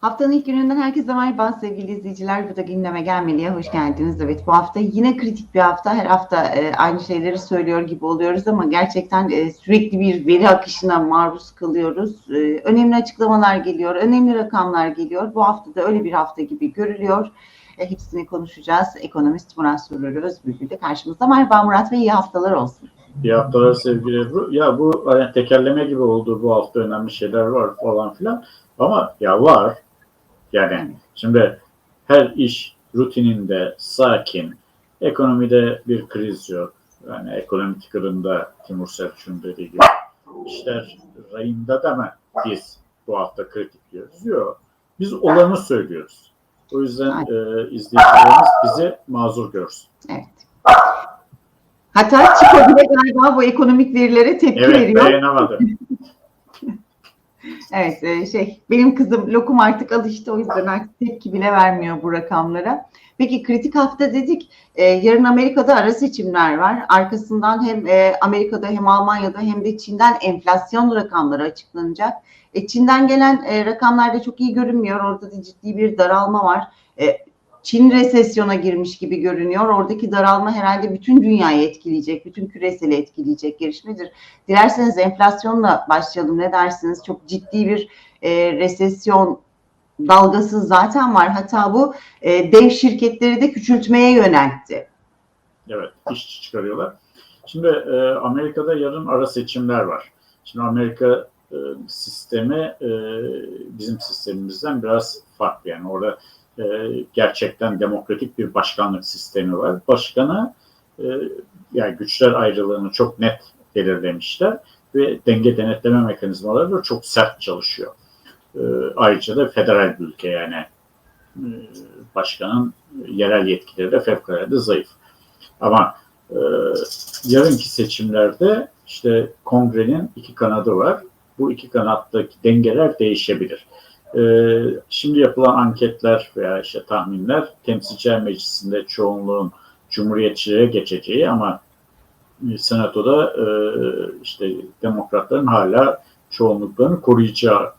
Haftanın ilk gününden herkese merhaba sevgili izleyiciler. Bu da gündeme gelmeliye hoş geldiniz. Evet bu hafta yine kritik bir hafta. Her hafta e, aynı şeyleri söylüyor gibi oluyoruz ama gerçekten e, sürekli bir veri akışına maruz kalıyoruz. E, önemli açıklamalar geliyor, önemli rakamlar geliyor. Bu hafta da öyle bir hafta gibi görülüyor. E, hepsini konuşacağız. Ekonomist Murat Sürür Özbülgül de karşımızda. Merhaba Murat ve iyi haftalar olsun. İyi haftalar sevgili Ebru. Ya bu hani tekerleme gibi oldu bu hafta önemli şeyler var falan filan. Ama ya var. Yani şimdi her iş rutininde sakin. Ekonomide bir kriz yok. Yani ekonomi tıkırında Timur Selçuk'un dediği gibi. İşler rayında da mı biz bu hafta kritik diyoruz? Yok. Biz olanı söylüyoruz. O yüzden e, izleyicilerimiz bizi mazur görsün. Evet. Hatta Çiko bile galiba bu ekonomik verilere tepki Evet veriyor. dayanamadım. Evet e, şey benim kızım Lokum artık alıştı o yüzden artık tepki bile vermiyor bu rakamlara. Peki kritik hafta dedik. E, yarın Amerika'da ara seçimler var. Arkasından hem e, Amerika'da hem Almanya'da hem de Çin'den enflasyon rakamları açıklanacak. Çin'den gelen e, rakamlar da çok iyi görünmüyor. Orada da ciddi bir daralma var. Çin resesyona girmiş gibi görünüyor. Oradaki daralma herhalde bütün dünyayı etkileyecek, bütün küreseli etkileyecek gelişmedir. Dilerseniz enflasyonla başlayalım. Ne dersiniz? Çok ciddi bir e, resesyon dalgası zaten var. Hatta bu e, dev şirketleri de küçültmeye yöneltti. Evet, iş çıkarıyorlar. Şimdi e, Amerika'da yarın ara seçimler var. Şimdi Amerika e, sistemi e, bizim sistemimizden biraz farklı. Yani orada e, gerçekten demokratik bir başkanlık sistemi var. Başkana e, yani güçler ayrılığını çok net belirlemişler ve denge denetleme mekanizmaları da çok sert çalışıyor. E, ayrıca da federal bir ülke yani e, başkanın yerel yetkileri de fevkalade zayıf. Ama e, yarınki seçimlerde işte kongrenin iki kanadı var. Bu iki kanattaki dengeler değişebilir. E, şimdi yapılan anketler veya işte tahminler temsilciler meclisinde çoğunluğun cumhuriyetçilere geçeceği ama senatoda e, işte demokratların hala çoğunluklarını koruyacağı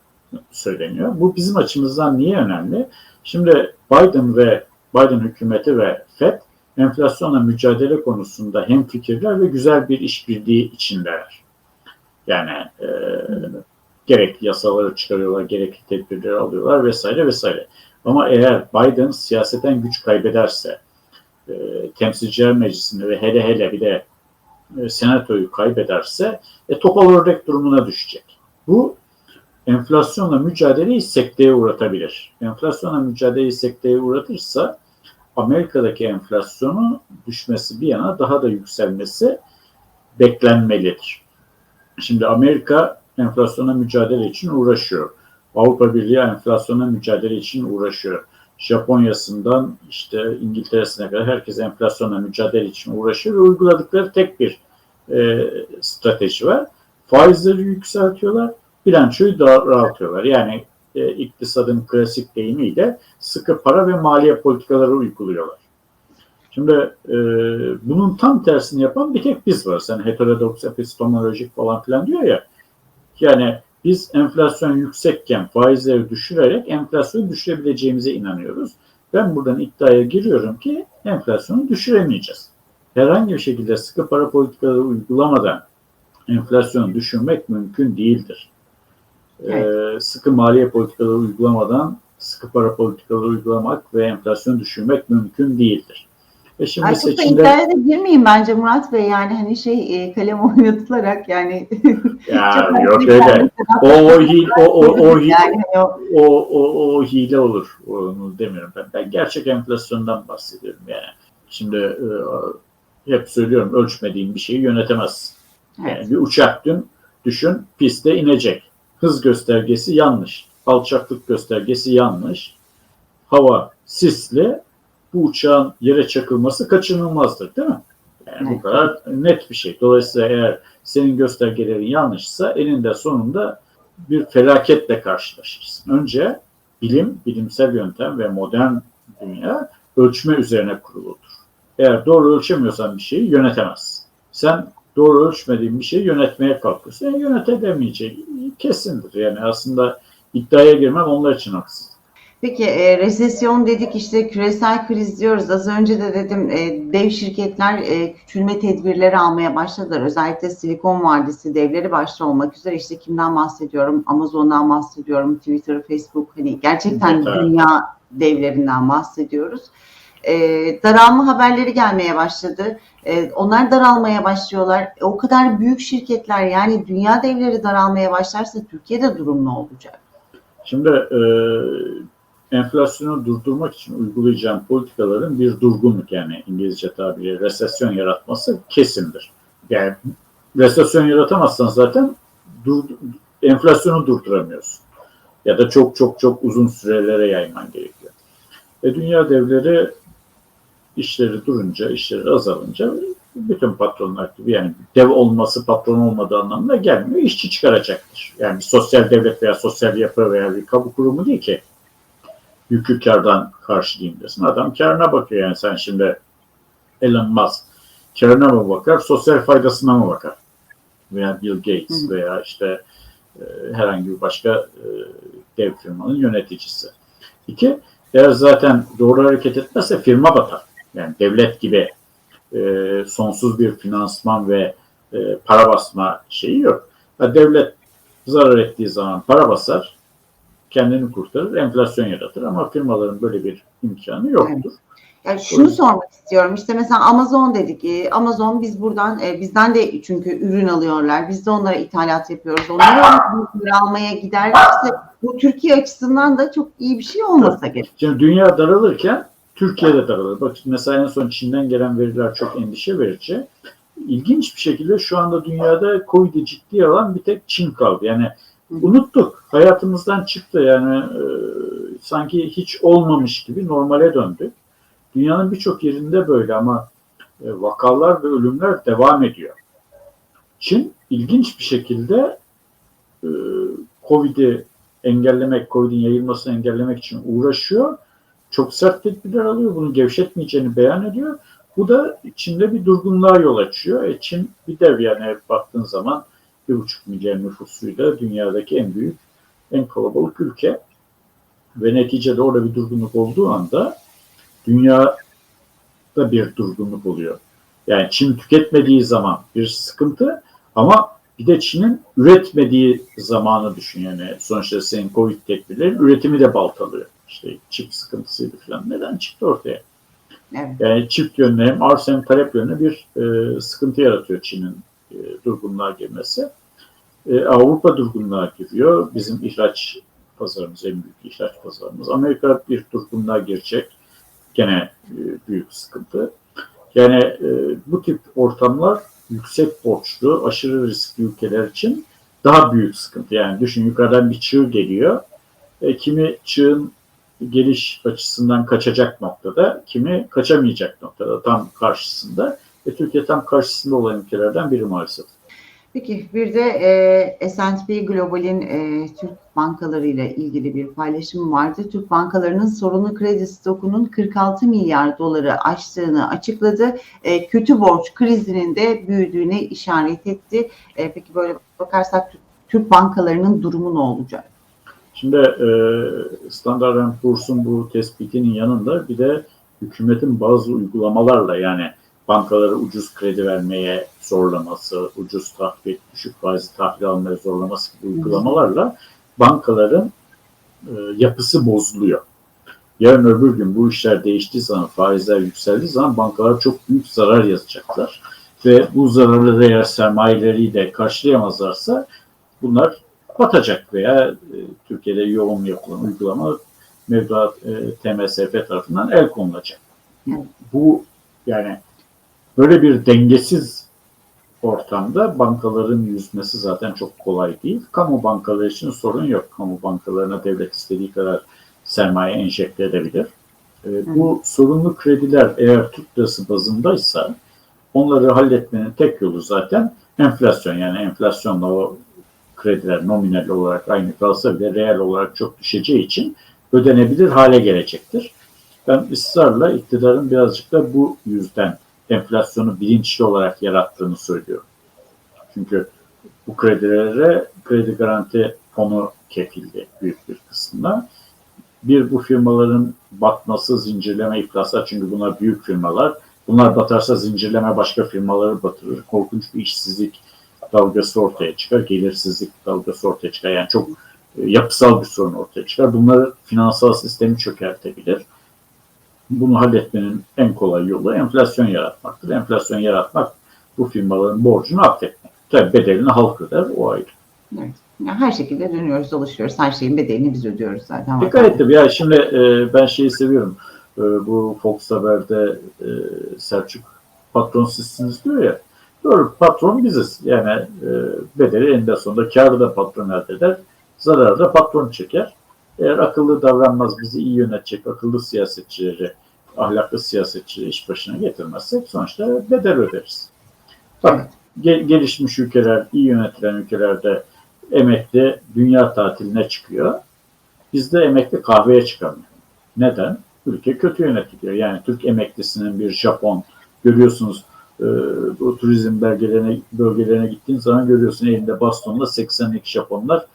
söyleniyor. Bu bizim açımızdan niye önemli? Şimdi Biden ve Biden hükümeti ve FED enflasyonla mücadele konusunda hem fikirler ve güzel bir işbirliği içindeler. Yani e, gerek yasaları çıkarıyorlar, gerek tedbirleri alıyorlar vesaire vesaire. Ama eğer Biden siyaseten güç kaybederse, e, temsilciler meclisini ve hele hele bir de e, senatoyu kaybederse e, topal ördek durumuna düşecek. Bu enflasyonla mücadeleyi sekteye uğratabilir. Enflasyonla mücadeleyi sekteye uğratırsa Amerika'daki enflasyonun düşmesi bir yana daha da yükselmesi beklenmelidir. Şimdi Amerika enflasyona mücadele için uğraşıyor. Avrupa Birliği enflasyona mücadele için uğraşıyor. Japonya'sından işte İngiltere'sine kadar herkes enflasyona mücadele için uğraşıyor ve uyguladıkları tek bir e, strateji var. Faizleri yükseltiyorlar, bilançoyu daraltıyorlar. Yani e, iktisadın klasik deyimiyle sıkı para ve maliye politikaları uyguluyorlar. Şimdi e, bunun tam tersini yapan bir tek biz varız. Yani heterodoks epistemolojik falan filan diyor ya. Yani biz enflasyon yüksekken faizleri düşürerek enflasyonu düşürebileceğimize inanıyoruz. Ben buradan iddiaya giriyorum ki enflasyonu düşüremeyeceğiz. Herhangi bir şekilde sıkı para politikaları uygulamadan enflasyonu düşürmek mümkün değildir. Evet. Ee, sıkı maliye politikaları uygulamadan sıkı para politikaları uygulamak ve enflasyonu düşürmek mümkün değildir. Ve şimdi Ay, seçimde... Çok da iddiaya da girmeyin bence Murat Bey yani hani şey e, kalem oynatılarak yani. Ya yok öyle. O o o o o yani, o, o, o, o hile olur. Onu demiyorum ben. Ben gerçek enflasyondan bahsediyorum yani. Şimdi e, hep söylüyorum ölçmediğin bir şeyi yönetemezsin. Evet. Yani bir uçak dün düşün piste inecek. Hız göstergesi yanlış. Alçaklık göstergesi yanlış. Hava sisli. Bu uçağın yere çakılması kaçınılmazdır değil mi? Yani evet. bu kadar net bir şey. Dolayısıyla eğer senin göstergelerin yanlışsa eninde sonunda bir felaketle karşılaşırsın. Önce bilim, bilimsel yöntem ve modern dünya ölçme üzerine kuruludur. Eğer doğru ölçemiyorsan bir şeyi yönetemezsin. Sen doğru ölçmediğin bir şeyi yönetmeye kalkıyorsun. Yani yönetemeyeceği kesindir. Yani aslında iddiaya girmem onlar için haksızlık. Peki e, resesyon dedik işte küresel kriz diyoruz. Az önce de dedim e, dev şirketler e, küçülme tedbirleri almaya başladılar. Özellikle Silikon Vadisi devleri başta olmak üzere işte kimden bahsediyorum? Amazon'dan bahsediyorum, Twitter, Facebook hani gerçekten Evet, dünya devlerinden bahsediyoruz. E, daralma haberleri gelmeye başladı. E, onlar daralmaya başlıyorlar. E, o kadar büyük şirketler yani dünya devleri daralmaya başlarsa Türkiye'de durum ne olacak? Şimdi e, enflasyonu durdurmak için uygulayacağım politikaların bir durgunluk yani İngilizce tabiriyle resesyon yaratması kesindir. Yani resesyon yaratamazsan zaten dur, enflasyonu durduramıyorsun. Ya da çok çok çok uzun sürelere yayman gerekiyor. E, dünya devleri işleri durunca, işleri azalınca bütün patronlar gibi yani dev olması patron olmadığı anlamına gelmiyor. işçi çıkaracaktır. Yani bir sosyal devlet veya sosyal yapı veya bir kamu kurumu değil ki yükü kardan karşılayayım desin. Adam karına bakıyor yani sen şimdi Elon Musk karına mı bakar, sosyal faydasına mı bakar? Veya Bill Gates Hı veya işte e, herhangi bir başka e, dev firmanın yöneticisi. İki, eğer zaten doğru hareket etmezse firma batar. Yani devlet gibi e, sonsuz bir finansman ve e, para basma şeyi yok. Ha, devlet zarar ettiği zaman para basar, kendini kurtarır, enflasyon yaratır ama firmaların böyle bir imkanı yoktur. Yani şunu sormak istiyorum. İşte mesela Amazon dedik. Amazon biz buradan e, bizden de çünkü ürün alıyorlar. Biz de onlara ithalat yapıyoruz. Onlara ürün almaya giderlerse bu Türkiye açısından da çok iyi bir şey olmasa gerek. Şimdi dünya daralırken Türkiye de daralır. Bak mesela en son Çin'den gelen veriler çok endişe verici. İlginç bir şekilde şu anda dünyada Covid'i ciddiye alan bir tek Çin kaldı. Yani unuttuk. Hayatımızdan çıktı. Yani e, sanki hiç olmamış gibi normale döndü. Dünyanın birçok yerinde böyle ama e, vakalar ve ölümler devam ediyor. Çin ilginç bir şekilde e, Covid'i engellemek, Covid'in yayılmasını engellemek için uğraşıyor. Çok sert tedbirler alıyor. Bunu gevşetmeyeceğini beyan ediyor. Bu da Çin'de bir durgunluğa yol açıyor. E Çin bir dev yani baktığın zaman bir buçuk milyar nüfusuyla dünyadaki en büyük, en kalabalık ülke. Ve neticede orada bir durgunluk olduğu anda dünyada bir durgunluk oluyor. Yani Çin tüketmediği zaman bir sıkıntı ama bir de Çin'in üretmediği zamanı düşün yani sonuçta senin Covid tedbirleri üretimi de baltalıyor. İşte çip sıkıntısıydı falan. Neden çıktı ortaya? Evet. Yani çift yönlü hem arz hem talep yönlü bir e, sıkıntı yaratıyor Çin'in e, durgunluğa girmesi. E, Avrupa durgunluğa giriyor. Bizim ihraç pazarımız en büyük ihraç pazarımız. Amerika bir durgunluğa girecek. Gene e, büyük sıkıntı. Yani e, bu tip ortamlar yüksek borçlu, aşırı riskli ülkeler için daha büyük sıkıntı. Yani düşün yukarıdan bir çığ geliyor. E, kimi çığın geliş açısından kaçacak noktada, kimi kaçamayacak noktada tam karşısında. Ve Türkiye tam karşısında olan ülkelerden biri maalesef. Peki bir de e, S&P Global'in e, Türk bankaları ile ilgili bir paylaşım vardı. Türk bankalarının sorunlu kredi stokunun 46 milyar doları aştığını açıkladı. E, kötü borç krizinin de büyüdüğüne işaret etti. E, peki böyle bakarsak Türk, bankalarının durumu ne olacak? Şimdi e, Standard Poor's'un bu tespitinin yanında bir de hükümetin bazı uygulamalarla yani bankaları ucuz kredi vermeye zorlaması, ucuz tahvil, düşük faizli tahvil almaya zorlaması gibi uygulamalarla bankaların e, yapısı bozuluyor. Yarın öbür gün bu işler değiştiği zaman, faizler yükseldiği zaman bankalar çok büyük zarar yazacaklar. Ve bu zararları eğer sermayeleri de karşılayamazlarsa bunlar batacak veya e, Türkiye'de yoğun yapılan uygulama mevduat e, TMSF tarafından el konulacak. Bu yani böyle bir dengesiz ortamda bankaların yüzmesi zaten çok kolay değil. Kamu bankaları için sorun yok. Kamu bankalarına devlet istediği kadar sermaye enjekte edebilir. E, bu sorunlu krediler eğer Türk lirası bazındaysa onları halletmenin tek yolu zaten enflasyon. Yani enflasyonla o krediler nominal olarak aynı kalsa bile reel olarak çok düşeceği için ödenebilir hale gelecektir. Ben ısrarla iktidarın birazcık da bu yüzden enflasyonu bilinçli olarak yarattığını söylüyorum. Çünkü bu kredilere kredi garanti fonu kefildi büyük bir kısmına. Bir bu firmaların batması, zincirleme iflaslar çünkü bunlar büyük firmalar. Bunlar batarsa zincirleme başka firmaları batırır. Korkunç bir işsizlik dalgası ortaya çıkar. Gelirsizlik dalgası ortaya çıkar. Yani çok e, yapısal bir sorun ortaya çıkar. Bunları finansal sistemi çökertebilir. Bunu halletmenin en kolay yolu enflasyon yaratmaktır. Enflasyon yaratmak bu firmaların borcunu affetmek. Tabii bedelini halk öder, o ayrı. Evet. Yani her şekilde dönüyoruz, dolaşıyoruz. Her şeyin bedelini biz ödüyoruz zaten. Dikkat ettim. Ya şimdi e, ben şeyi seviyorum. E, bu Fox Haber'de e, Selçuk patron sizsiniz diyor ya. Doğru patron biziz. Yani e, bedeli eninde sonunda karı da patron elde eder. Zararı da patron çeker. Eğer akıllı davranmaz, bizi iyi yönetecek akıllı siyasetçileri, ahlaklı siyasetçileri iş başına getirmezsek sonuçta bedel öderiz. Bak ge- gelişmiş ülkeler, iyi yönetilen ülkelerde emekli dünya tatiline çıkıyor. Bizde emekli kahveye çıkamıyor. Neden? Ülke kötü yönetiliyor. Yani Türk emeklisinin bir Japon görüyorsunuz bu turizm belgelerine, bölgelerine gittiğin zaman görüyorsun elinde bastonla 80'lik Japonlar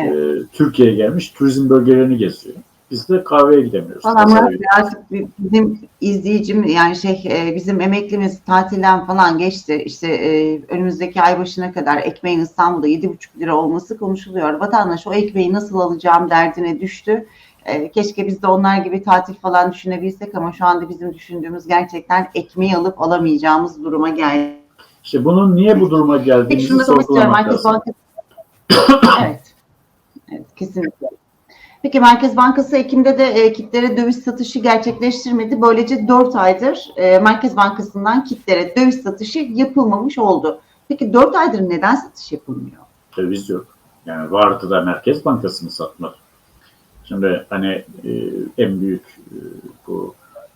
Evet. e, Türkiye'ye gelmiş turizm bölgelerini geziyor. Biz de kahveye gidemiyoruz. Valla Murat Bey, artık bizim izleyicim yani şey e, bizim emeklimiz tatilden falan geçti. İşte e, önümüzdeki ay başına kadar ekmeğin İstanbul'da 7,5 lira olması konuşuluyor. Vatandaş o ekmeği nasıl alacağım derdine düştü. E, Keşke biz de onlar gibi tatil falan düşünebilsek ama şu anda bizim düşündüğümüz gerçekten ekmeği alıp alamayacağımız duruma geldi. İşte bunun niye bu duruma istiyorum. sorgulamak lazım. Evet. Evet, kesinlikle. Peki Merkez Bankası Ekim'de de e, kitlere döviz satışı gerçekleştirmedi. Böylece 4 aydır e, Merkez Bankası'ndan kitlere döviz satışı yapılmamış oldu. Peki 4 aydır neden satış yapılmıyor? döviz yok. Yani vardı da Merkez Bankası mı satmadı? Şimdi hani e, en büyük e, bu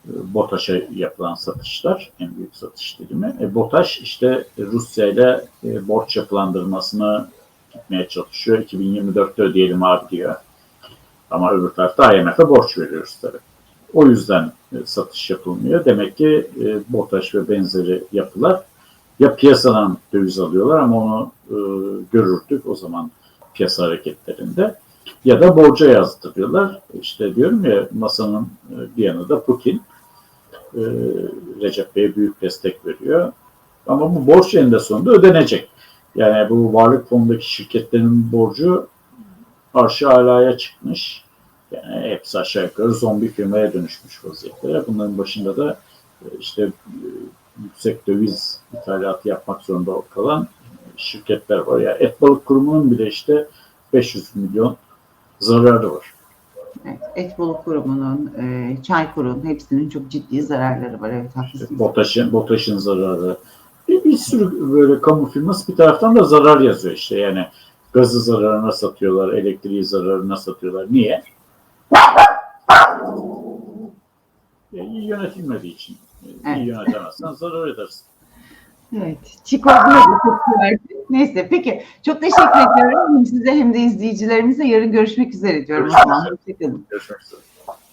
e, BOTAŞ'a yapılan satışlar, en büyük satış dilimi. E, BOTAŞ işte Rusya ile e, borç yapılandırmasını gitmeye çalışıyor. 2024'te ödeyelim abi diyor. Ama öbür tarafta IMF'e borç veriyoruz tabii. O yüzden e, satış yapılmıyor. Demek ki e, BOTAŞ ve benzeri yapılar ya piyasadan döviz alıyorlar ama onu e, görürdük o zaman piyasa hareketlerinde ya da borca yazdırıyorlar. İşte diyorum ya masanın e, bir yanında Putin e, Recep Bey'e büyük destek veriyor. Ama bu borç eninde sonunda ödenecek. Yani bu varlık fonundaki şirketlerin borcu arşı alaya çıkmış. Yani hepsi aşağı yukarı zombi firmaya dönüşmüş vaziyette. Bunların başında da e, işte e, yüksek döviz ithalatı yapmak zorunda kalan şirketler var. Yani et balık kurumunun bile işte 500 milyon zararı var. Evet, Etbolu Kurumu'nun, e, Çaykur'un hepsinin çok ciddi zararları var. Evet haklısınız. Botaş'ın, Botaş'ın zararı. Bir, sürü böyle kamu firması bir taraftan da zarar yazıyor işte. Yani gazı zararına satıyorlar, elektriği zararına satıyorlar. Niye? E, iyi yönetilmediği için. E, Evet. İyi yönetemezsen zarar edersin. Evet. Çiko. Neyse peki. Çok teşekkür ediyorum. Hem size hem de izleyicilerimize yarın görüşmek üzere diyorum. Görüşmek üzere. Görüşmek üzere.